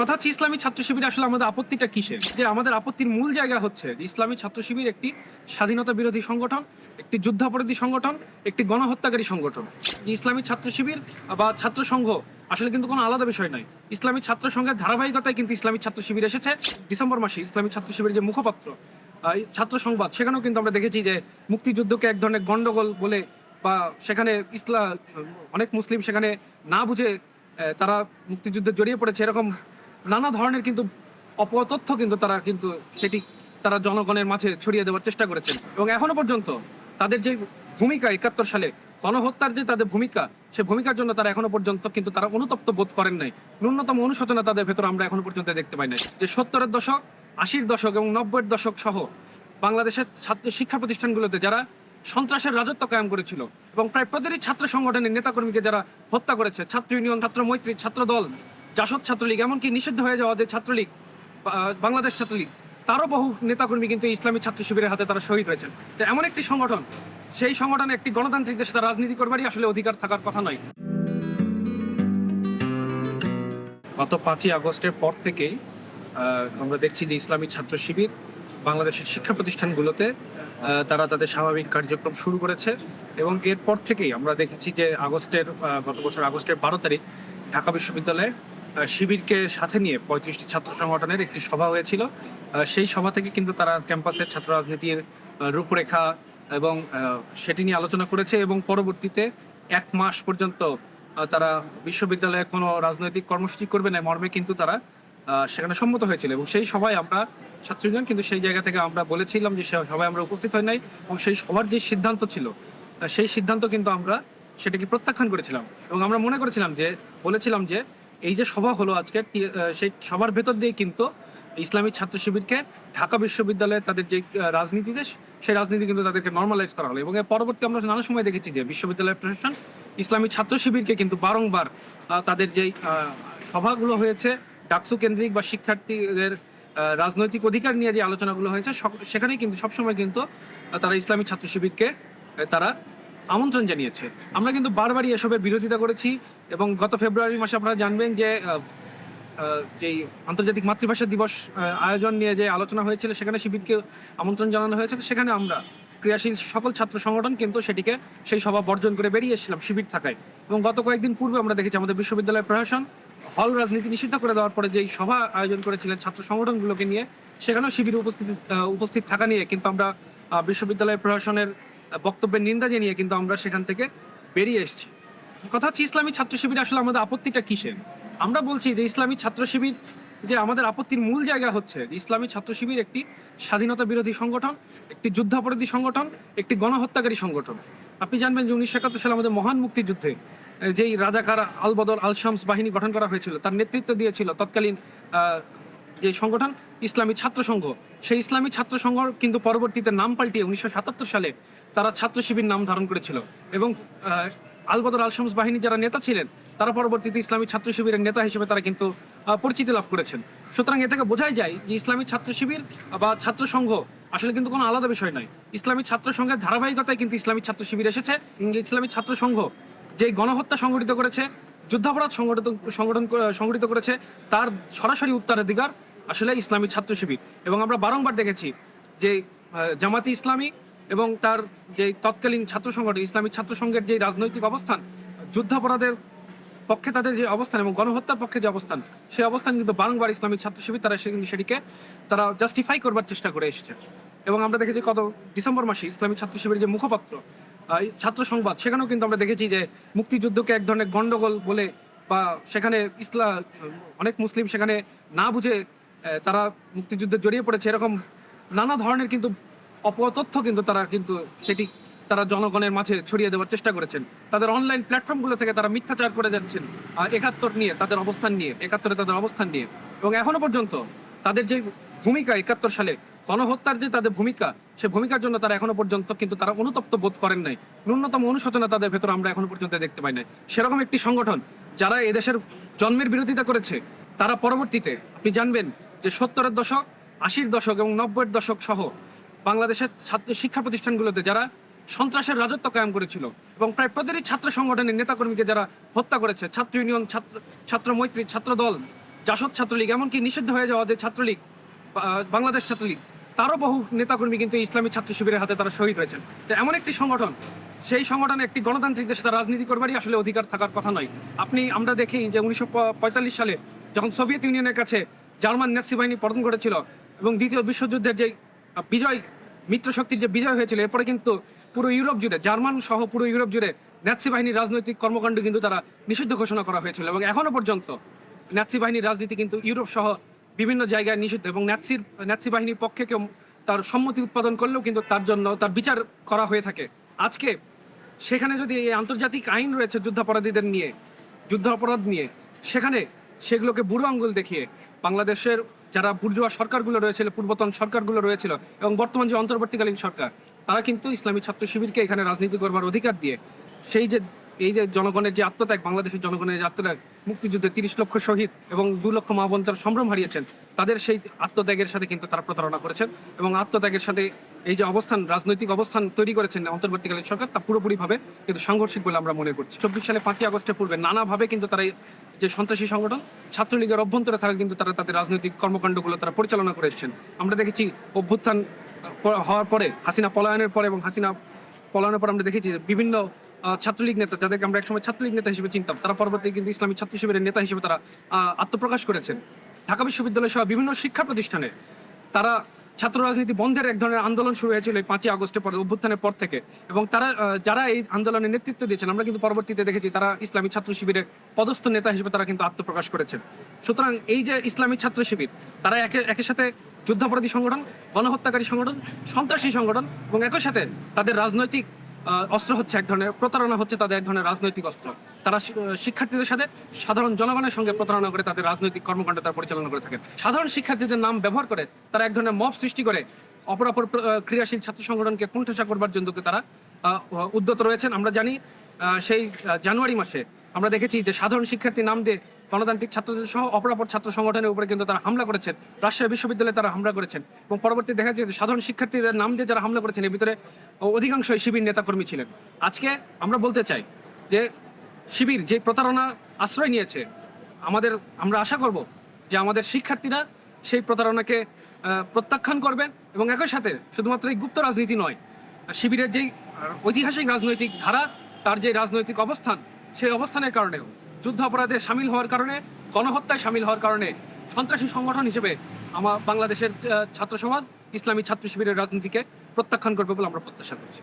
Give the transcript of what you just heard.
কথা হচ্ছে ইসলামী ছাত্র শিবির আসলে আমাদের আপত্তিটা কিসের? যে আমাদের আপত্তির মূল জায়গা হচ্ছে ইসলামী ছাত্র শিবির একটি স্বাধীনতা বিরোধী সংগঠন, একটি যুদ্ধাপরাধী সংগঠন, একটি গণহত্যাকারী সংগঠন। ইসলামী ছাত্র শিবির বা ছাত্র সংঘ আসলে কিন্তু কোনো আলাদা বিষয় নয়। ইসলামী ছাত্র সংঘের ধারাবাহিকতায় কিন্তু ইসলামী ছাত্র শিবির এসেছে ডিসেম্বর মাসে। ইসলামী ছাত্র শিবিরের যে মুখপাত্র ছাত্র সংবাদ, সেখানেও কিন্তু আমরা দেখেছি যে মুক্তিযুদ্ধকে এক ধরনের গন্ডগোল বলে বা সেখানে ইসলাম অনেক মুসলিম সেখানে না বুঝে তারা মুক্তিযুদ্ধে জড়িয়ে পড়েছে। এরকম নানা ধরনের কিন্তু অপতথ্য কিন্তু তারা কিন্তু সেটি তারা জনগণের মাঝে ছড়িয়ে দেওয়ার চেষ্টা করেছেন। এবং এখনও পর্যন্ত তাদের যে ভূমিকা একাত্তর সালে, গণহত্যার যে তাদের ভূমিকা, সে ভূমিকার জন্য তারা এখনও পর্যন্ত কিন্তু তারা অনুতপ্ত বোধ করেন নাই। ন্যূনতম অনুশোচনা তাদের ভেতর আমরা এখনও পর্যন্ত দেখতে পাই নাই। যে সত্তরের দশক, আশির দশক এবং নব্বইয়ের দশক সহ বাংলাদেশের ছাত্র শিক্ষা প্রতিষ্ঠানগুলোতে যারা সন্ত্রাসের রাজত্ব কায়েম করেছিল এবং প্রায় প্রতিটি ছাত্র সংগঠনের নেতাকর্মীকে যারা হত্যা করেছে, ছাত্র ইউনিয়ন, ছাত্র মৈত্রী ছাত্র দল জাসদ ছাত্রলীগ, এমনকি নিষিদ্ধ হয়ে যাওয়া যে ছাত্রলীগ বাংলাদেশ ছাত্রলীগ, তারও বহু নেতাকর্মী কিন্তু ইসলামী ছাত্র শিবিরের হাতে তারা শহীদ হয়েছেন। তো এমন একটি সংগঠন, সেই সংগঠনে একটি গণতান্ত্রিক দেশে তার রাজনীতি করবারই আসলে অধিকার থাকার কথা নয়। গত পাঁচই আগস্টের পর থেকেই আমরা দেখছি যে ইসলামী ছাত্র শিবির বাংলাদেশের শিক্ষা প্রতিষ্ঠানগুলোতে তারা তাদের স্বাভাবিক কার্যক্রম শুরু করেছে এবং এরপর থেকেই আমরা দেখেছি যে আগস্টের গত বছর আগস্টের বারো তারিখ ঢাকা বিশ্ববিদ্যালয়ে শিবিরকে সাথে নিয়ে পঁয়ত্রিশটি ছাত্র সংগঠনের একটি সভা হয়েছিল। সেই সভা থেকে কিন্তু তারা ক্যাম্পাসের ছাত্র রাজনীতির রূপরেখা এবং সেটি নিয়ে আলোচনা করেছে এবং পরবর্তীতে এক মাস পর্যন্ত তারা বিশ্ববিদ্যালয়ে কোনো রাজনৈতিক কর্মসূচি করবে না মর্মে কিন্তু তারা সেখানে সম্মত হয়েছিল এবং সেই সভায় আমরা ছাত্র ইউনিয়ন কিন্তু সেই জায়গা থেকে আমরা বলেছিলাম যে সে সভায় আমরা উপস্থিত হই নাই এবং সেই সভার যে সিদ্ধান্ত ছিল সেই সিদ্ধান্ত কিন্তু আমরা সেটাকে প্রত্যাখ্যান করেছিলাম এবং আমরা মনে করেছিলাম যে, বলেছিলাম যে এই যে সভা হলো আজকে সেই সভার ভেতর দিয়ে কিন্তু ইসলামী ছাত্র শিবিরকে ঢাকা বিশ্ববিদ্যালয়ে তাদের যে আহ, রাজনীতি দেশ সেই রাজনীতি কিন্তু তাদেরকে নর্মালাইজ করা হলো। এবং এর পরবর্তী আমরা নানা সময় দেখেছি যে বিশ্ববিদ্যালয় প্রশাসন ইসলামী ছাত্র শিবিরকে কিন্তু বারংবার তাদের আহ, সভাগুলো হয়েছে ডাকসু কেন্দ্রিক বা শিক্ষার্থীদের রাজনৈতিক অধিকার নিয়ে যে আলোচনাগুলো হয়েছে সেখানেই কিন্তু সবসময় কিন্তু তারা ইসলামী ছাত্র শিবিরকে তারা আমন্ত্রণ জানিয়েছে। আমরা কিন্তু বারবারই এসবের বিরোধিতা করেছি এবং গত ফেব্রুয়ারি মাসে আপনারা জানবেন যে যেই আন্তর্জাতিক মাতৃভাষা দিবস আয়োজন নিয়ে যে আলোচনা হয়েছিল, সেখানে শিবিরকে আমন্ত্রণ জানানো হয়েছিল। সেখানে আমরা ক্রিয়াশীল সকল ছাত্র সংগঠন, কিন্তু সেটিকে সেই সভা বর্জন করে বেরিয়ে এসেছিলাম শিবির থাকায়। এবং গত কয়েকদিন পূর্বে আমরা দেখেছি আমাদের বিশ্ববিদ্যালয় প্রশাসন হল রাজনীতি নিষিদ্ধ করে দেওয়ার পরে যেই সভা আয়োজন করেছিলেন ছাত্র সংগঠনগুলোকে নিয়ে, সেখানেও শিবির উপস্থিত উপস্থিত থাকা নিয়ে কিন্তু আমরা বিশ্ববিদ্যালয় প্রশাসনের বক্তব্যের নিন্দা জানিয়ে কিন্তু আমরা সেখান থেকে বেরিয়ে এসেছি। কথা হচ্ছে ইসলামী ছাত্র শিবির আসলে আমাদের আপত্তিটা কিসের? আমরা বলছি যে ইসলামী ছাত্র শিবির যে আমাদের আপত্তির মূল জায়গা হচ্ছে ইসলামী ছাত্র শিবির একটি স্বাধীনতা বিরোধী সংগঠন, একটি যুদ্ধাপরাধী সংগঠন, একটি গণহত্যাকারী সংগঠন। আপনি জানবেন যে উনিশশো একাত্তর সালে আমাদের মহান মুক্তিযুদ্ধে যেই রাজাকার আল বদর আল শামস বাহিনী গঠন করা হয়েছিল, তার নেতৃত্ব দিয়েছিল তৎকালীন যে সংগঠন, ইসলামী ছাত্র সংঘ। সেই ইসলামী ছাত্র সংঘ কিন্তু পরবর্তীতে নাম পাল্টিয়ে উনিশশো সাতাত্তর সালে তারা ছাত্র শিবির নাম ধারণ করেছিল এবং আলবদর আল শামস বাহিনী যারা নেতা ছিলেন, তারা পরবর্তীতে ইসলামী ছাত্র শিবিরের নেতা হিসেবে তারা কিন্তু পরিচিতি লাভ করেছেন। সুতরাং এ থেকে বোঝাই যায় যে ইসলামী ছাত্র শিবির বা ছাত্র সংঘ আসলে কিন্তু কোনো আলাদা বিষয় নয়। ইসলামী ছাত্র সংঘের ধারাবাহিকতায় কিন্তু ইসলামী ছাত্র শিবির এসেছে ইসলামী ছাত্র সংঘ যে গণহত্যা সংগঠিত করেছে, যুদ্ধাপরাধ সংগঠিত সংগঠন সংগঠিত করেছে, তার সরাসরি উত্তরাধিকার আসলে ইসলামী ছাত্র শিবির। এবং আমরা বারংবার দেখেছি যে জামাতি ইসলামী এবং তার যে তৎকালীন ছাত্র সংগঠন, ইসলামী ছাত্র সংঘের যে রাজনৈতিক অবস্থান, যুদ্ধাপরাধের পক্ষে তাদের যে অবস্থান এবং গণহত্যার পক্ষে যে অবস্থান সেই অবস্থান কিন্তু বারংবার ইসলামিক ছাত্র শিবির, তারা সে কিন্তু সেটিকে, তারা জাস্টিফাই করবার চেষ্টা করে এসেছে। এবং আমরা দেখেছি কত ডিসেম্বর মাসে ইসলামিক ছাত্র শিবিরের যে মুখপাত্র ছাত্র সংবাদ, সেখানেও কিন্তু আমরা দেখেছি যে মুক্তিযুদ্ধকে এক ধরনের গণ্ডগোল বলে বা সেখানে ইসলা, অনেক মুসলিম সেখানে না বুঝে তারা মুক্তিযুদ্ধে জড়িয়ে পড়েছে, এরকম নানা ধরনের কিন্তু অপতথ্য কিন্তু তারা কিন্তু সেটি তারা জনগণের মাঝে ছড়িয়ে দেওয়ার চেষ্টা করেছেন। তাদের অনলাইন প্ল্যাটফর্মগুলো থেকে তারা মিথ্যাচার করে যাচ্ছেন একাত্তর নিয়ে, তাদের অবস্থান নিয়ে, একাত্তরে তাদের অবস্থান নিয়ে। এবং এখনও পর্যন্ত তাদের যে ভূমিকা একাত্তর সালে, গণহত্যার যে তাদের ভূমিকা, সে ভূমিকার জন্য তারা এখনও পর্যন্ত কিন্তু তারা অনুতপ্ত বোধ করেন নাই। ন্যূনতম অনুশোচনা তাদের ভেতর আমরা এখনও পর্যন্ত দেখতে পাই নাই। সেরকম একটি সংগঠন যারা এদেশের জন্মের বিরোধিতা করেছে, তারা পরবর্তীতে, আপনি জানবেন যে সত্তরের দশক, আশির দশক এবং নব্বইয়ের দশক সহ বাংলাদেশের ছাত্র শিক্ষা প্রতিষ্ঠানগুলোতে যারা সন্ত্রাসের রাজত্ব কায়েম করেছিল এবং প্রায় প্রতিটি ছাত্র সংগঠনের নেতাকর্মীকে যারা হত্যা করেছে, ছাত্র ইউনিয়ন, ছাত্র ছাত্র মৈত্রী, ছাত্র দল, জাসদ ছাত্রলীগ, এমনকি নিষিদ্ধ হয়ে যাওয়া যে ছাত্রলীগ বাংলাদেশ ছাত্রলীগ, তারও বহু নেতাকর্মী কিন্তু ইসলামী ছাত্র শিবিরের হাতে তারা শহীদ হয়েছেন। তো এমন একটি সংগঠন, সেই সংগঠনে একটি গণতান্ত্রিক দেশে তার রাজনীতি করবারই আসলে অধিকার থাকার কথা নয়। আপনি, আমরা দেখি যে উনিশশো পঁয়তাল্লিশ সালে যখন সোভিয়েত ইউনিয়নের কাছে জার্মান ন্যাসি বাহিনী পতন করেছিল এবং দ্বিতীয় বিশ্বযুদ্ধের যে বিজয় মিত্র শক্তির যে বিজয় হয়েছিল, এরপরে কিন্তু পুরো ইউরোপ জুড়ে, জার্মান সহ পুরো ইউরোপ জুড়ে ন্যাসি বাহিনীর রাজনৈতিক কর্মকাণ্ড কিন্তু তারা নিষিদ্ধ ঘোষণা করা হয়েছিল এবং এখনও পর্যন্ত ন্যাসি বাহিনীর রাজনীতি কিন্তু ইউরোপ সহ বিভিন্ন জায়গায় নিষিদ্ধ এবং ন্যাসির ন্যাসি বাহিনীর পক্ষে কেউ তার সম্মতি উৎপাদন করলেও কিন্তু তার জন্য তার বিচার করা হয়ে থাকে। আজকে সেখানে যদি এই আন্তর্জাতিক আইন রয়েছে যুদ্ধাপরাধীদের নিয়ে, যুদ্ধাপরাধ নিয়ে, সেখানে সেগুলোকে বুড়ো আঙ্গুল দেখিয়ে বাংলাদেশের যারা বুর্জোয়া সরকারগুলো রয়েছিল, পূর্বতন সরকারগুলো রয়েছিল এবং বর্তমান যে অন্তর্বর্তীকালীন সরকার, তারা কিন্তু ইসলামী ছাত্র শিবিরকে এখানে রাজনীতি করবার অধিকার দিয়ে সেই যে এই যে জনগণের যে আত্মত্যাগ, বাংলাদেশের জনগণের যে আত্মত্যাগ, মুক্তিযুদ্ধে তিরিশ লক্ষ শহীদ এবং দু লক্ষ মা বোন যারা সম্ভ্রম হারিয়েছেন, তাদের সেই আত্মত্যাগের সাথে কিন্তু তারা প্রতারণা করেছেন এবং আত্মত্যাগের সাথে এই যে অবস্থান, রাজনৈতিক অবস্থান তৈরি করেছেন অন্তর্বর্তীকালীন সরকার, তা পুরোপুরিভাবে কিন্তু সাংঘর্ষিক বলে আমরা মনে করছি। চব্বিশ সালে পাঁচই আগস্টের পূর্বে নানাভাবে কিন্তু তারা যে সন্ত্রাসী সংগঠন, ছাত্রলীগের অভ্যন্তরে থাকা কিন্তু তারা তাদের রাজনৈতিক কর্মকাণ্ডগুলো তারা পরিচালনা করে এসেছেন। আমরা দেখেছি অভ্যুত্থান হওয়ার পরে, হাসিনা পলায়নের পরে এবং হাসিনা পলায়নের পর আমরা দেখেছি বিভিন্ন ছাত্রলীগ নেতা, যাদেরকে আমরা একসময় ছাত্রলীগ নেতা হিসেবে চিনতাম, তারা পরবর্তী কিন্তু ইসলামী ছাত্র শিবিরের নেতা হিসেবে তারা আত্মপ্রকাশ করেছেন। ঢাকা বিশ্ববিদ্যালয় সহ বিভিন্ন শিক্ষা প্রতিষ্ঠানে তারা ছাত্র রাজনীতি বন্ধের এক ধরনের আন্দোলন শুরু হয়েছিল এই পাঁচই আগস্টের পরে, অভ্যুত্থানের পর থেকে। এবং তারা যারা এই আন্দোলনের নেতৃত্ব দিয়েছেন, আমরা কিন্তু পরবর্তীতে দেখেছি তারা ইসলামী ছাত্র শিবিরের পদস্থ নেতা হিসেবে তারা কিন্তু আত্মপ্রকাশ করেছেন। সুতরাং এই যে ইসলামী ছাত্র শিবির, তারা একে, একের সাথে যুদ্ধাপরাধী সংগঠন, গণহত্যাকারী সংগঠন, সন্ত্রাসী সংগঠন এবং একই সাথে তাদের রাজনৈতিক অস্ত্র হচ্ছে এক ধরনের, প্রতারণা হচ্ছে তাদের এক ধরনের রাজনৈতিক অস্ত্র। তারা শিক্ষার্থীদের সাথে সাধারণ জনগণের সঙ্গে প্রতারণা করে তাদের রাজনৈতিক কর্মকাণ্ড তারা পরিচালনা করে থাকে সাধারণ শিক্ষার্থীদের নাম ব্যবহার করে তারা এক ধরনের মব সৃষ্টি করে, অপরাপর অপর ক্রিয়াশীল ছাত্র সংগঠনকে কুণ্ঠাসা করবার জন্য তারা উদ্যত রয়েছেন। আমরা জানি সেই জানুয়ারি মাসে আমরা দেখেছি যে সাধারণ শিক্ষার্থী নাম দিয়ে গণতান্ত্রিক ছাত্রদের সহ অপরাপর ছাত্র সংগঠনের উপরে কিন্তু তারা হামলা করেছেন। রাজশাহী বিশ্ববিদ্যালয়ে তারা হামলা করেছেন এবং পরবর্তী দেখা যাচ্ছে যে সাধারণ শিক্ষার্থীদের নাম দিয়ে যারা হামলা করেছেন, এর ভিতরে অধিকাংশই শিবির নেতাকর্মী ছিলেন। আজকে আমরা বলতে চাই যে শিবির যে প্রতারণা আশ্রয় নিয়েছে, আমাদের, আমরা আশা করব যে আমাদের শিক্ষার্থীরা সেই প্রতারণাকে প্রত্যাখ্যান করবেন এবং একই সাথে শুধুমাত্র এই গুপ্ত রাজনীতি নয়, শিবিরের যেই ঐতিহাসিক রাজনৈতিক ধারা, তার যে রাজনৈতিক অবস্থান সেই অবস্থানের কারণেও যুদ্ধ অপরাধে সামিল হওয়ার কারণে, গণহত্যায় সামিল হওয়ার কারণে সন্ত্রাসী সংগঠন হিসেবে আমার বাংলাদেশের ছাত্র সমাজ, ইসলামী ছাত্র শিবিরের রাজনীতিকে প্রত্যাখ্যান করবে বলে আমরা প্রত্যাশা করছি।